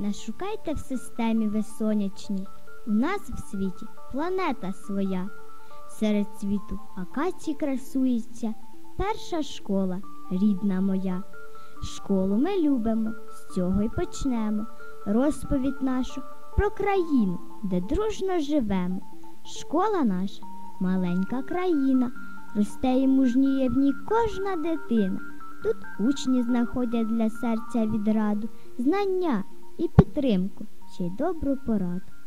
Не шукайте в системі ви сонячній. У нас в світі планета своя. Серед світу акації красується перша школа, рідна моя. Школу ми любимо, з цього й почнемо. Розповідь нашу про країну, де дружно живемо. Школа наша маленька країна, росте і мужніє в ній кожна дитина. Тут учні знаходять для серця відраду, знання і підтримку, й добру пораду.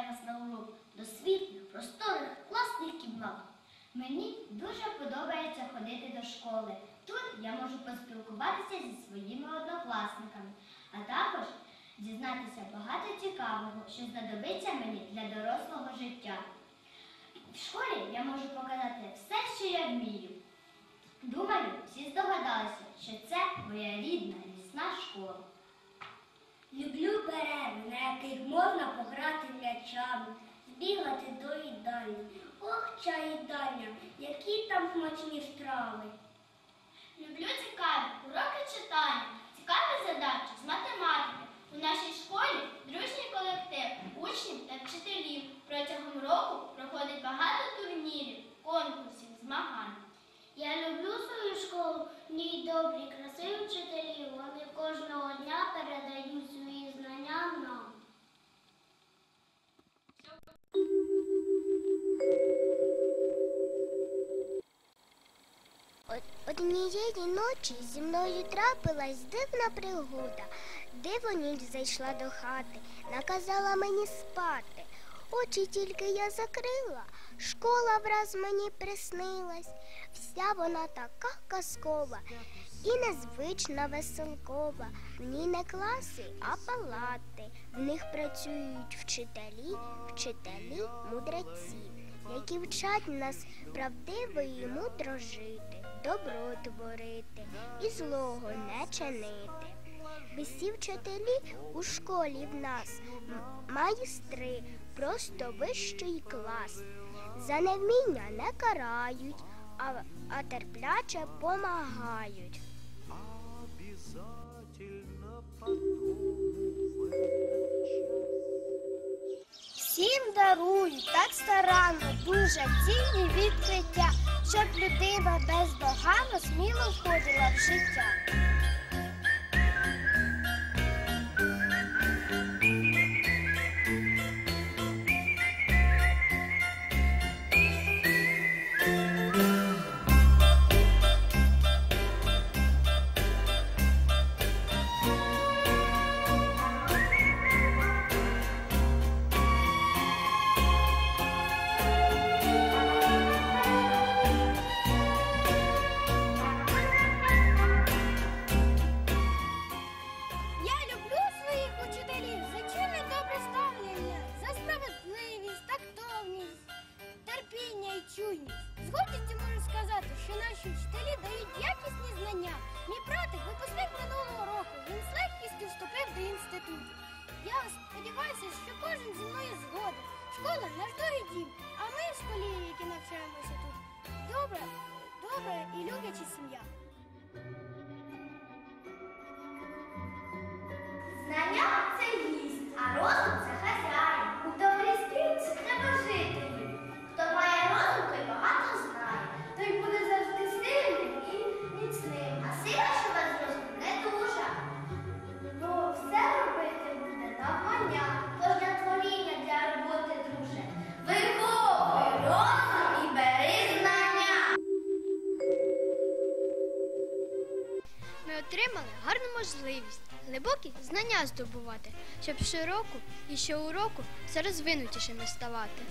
Який нас на урок до світлих, просторих, класних кімнат. Мені дуже подобається ходити до школи. Тут я можу поспілкуватися зі своїми однокласниками, а також дізнатися багато цікавого, що знадобиться мені для дорослого життя. В школі я можу показати все, що я вмію. Думаю, всі здогадалися, що це моя рідна лісна школа. Люблю перерви, на яких можна пограти м'ячами, збігати до їдальні. Ох, ця їдальня, які там смачні страви. Люблю цікаві уроки читання, цікаві задачі з математики. У нашій школі дружній колектив учнів та вчителів. Протягом року проходить багато турнірів, конкурсів, змагань. Я люблю свою школу, в ній добрі, красиві вчителі. Вони кожного дня передають нам. Однієї ночі зі мною трапилась дивна пригода. Диво ніч зайшла до хати, наказала мені спати. Очі тільки я закрила, школа враз мені приснилась. Вся вона така казкова і незвична веселкова. В ній не класи, а палати. В них працюють вчителі, вчителі, мудреці, які вчать нас правдиво і мудро жити, добро творити і злого не чинити. Всі вчителі у школі в нас майстри, просто вищий клас. За невміння не карають, а, а терпляче помагають. Всім дарують так старанно, дуже цінні відкриття, щоб людина бездоганно сміло входила в життя. Я сподіваюся, що кожен зі мною згоден. Школа наш другий дім, а ми в школі, які навчаємося тут. Добра, добра і любляча сім'я. Знання це гість, а розум знання здобувати, щоб щороку і щоуроку все розвинутішими ставати.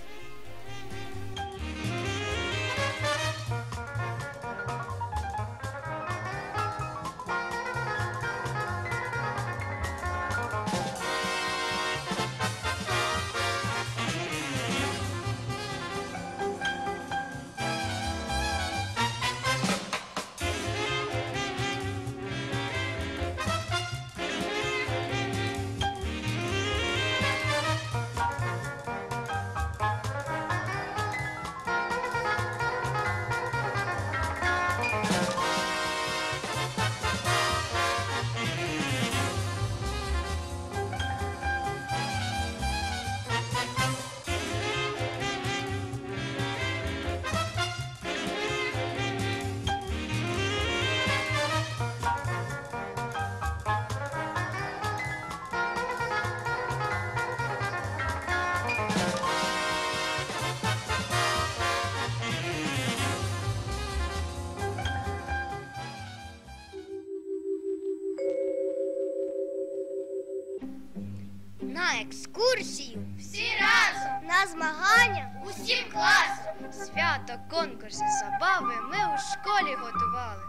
На екскурсію всі разом. На змагання усім класом. Свято, конкурси, забави ми у школі готували.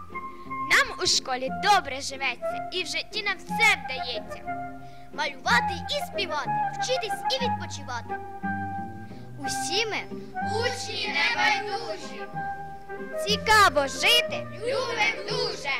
Нам у школі добре живеться і в житті нам все вдається. Малювати і співати, вчитись і відпочивати. Усі ми Учні небайдужі, цікаво жити. любим дуже.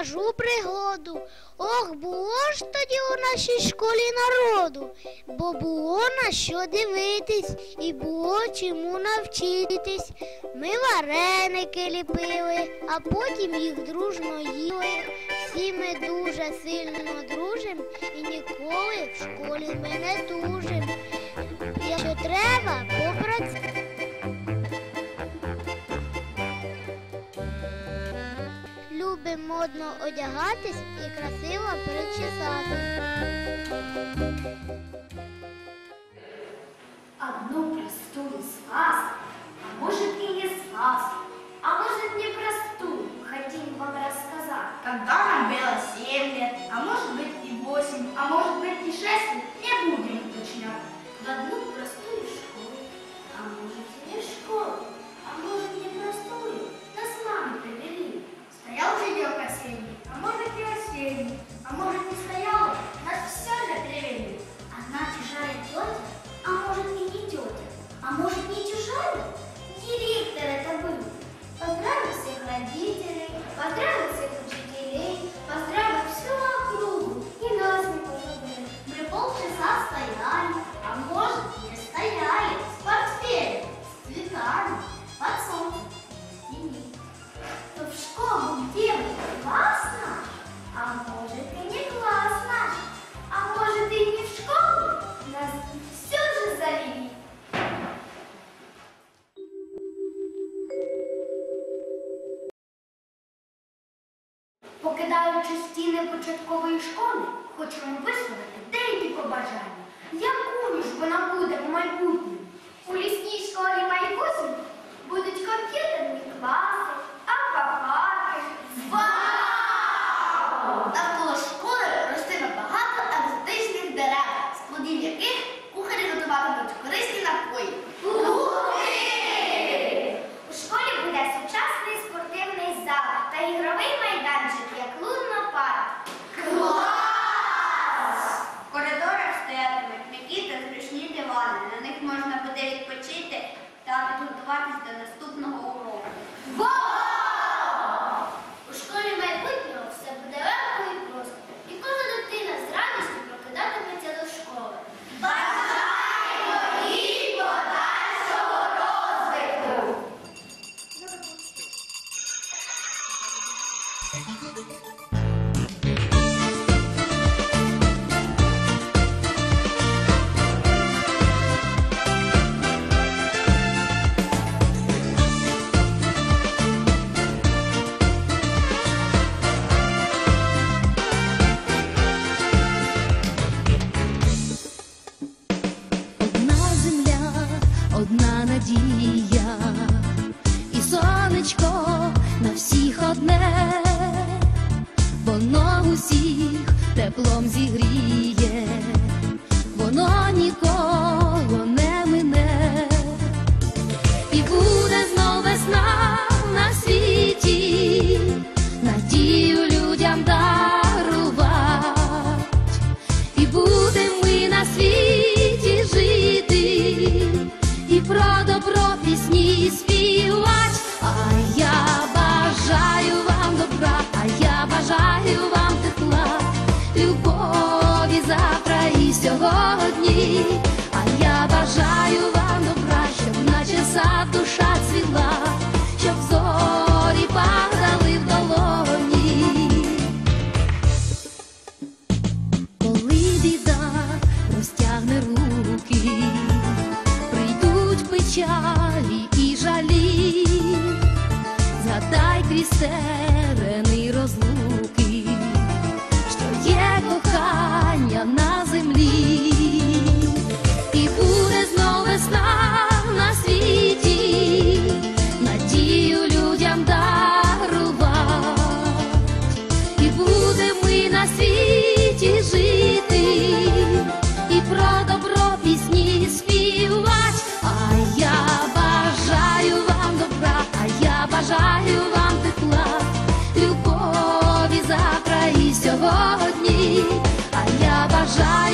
Розкажу пригоду. Ох, було ж тоді у нашій школі народу, бо було на що дивитись і було чому навчитись. Ми вареники ліпили, а потім їх дружно їли. Всі ми дуже сильно дружим і ніколи в школі ми не тужим. Якщо треба, попрацюємо. любимо модно одягатись і та підготуватись до наступного. теплом зігрій. крізь терени розлуки. side